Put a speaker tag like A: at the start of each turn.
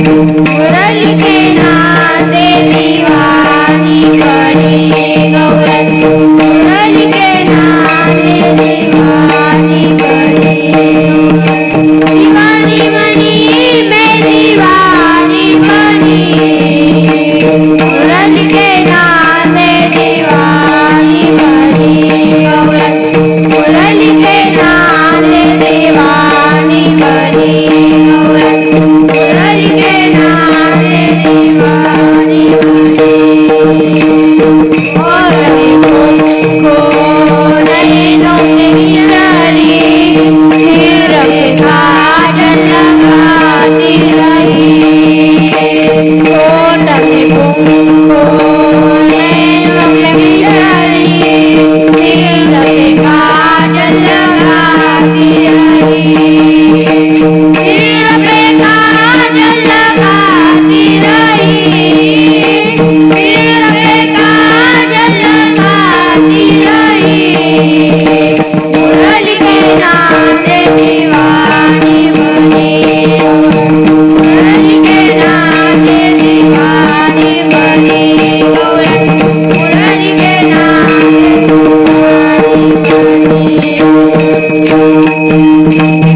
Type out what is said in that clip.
A: మురళికే నా mi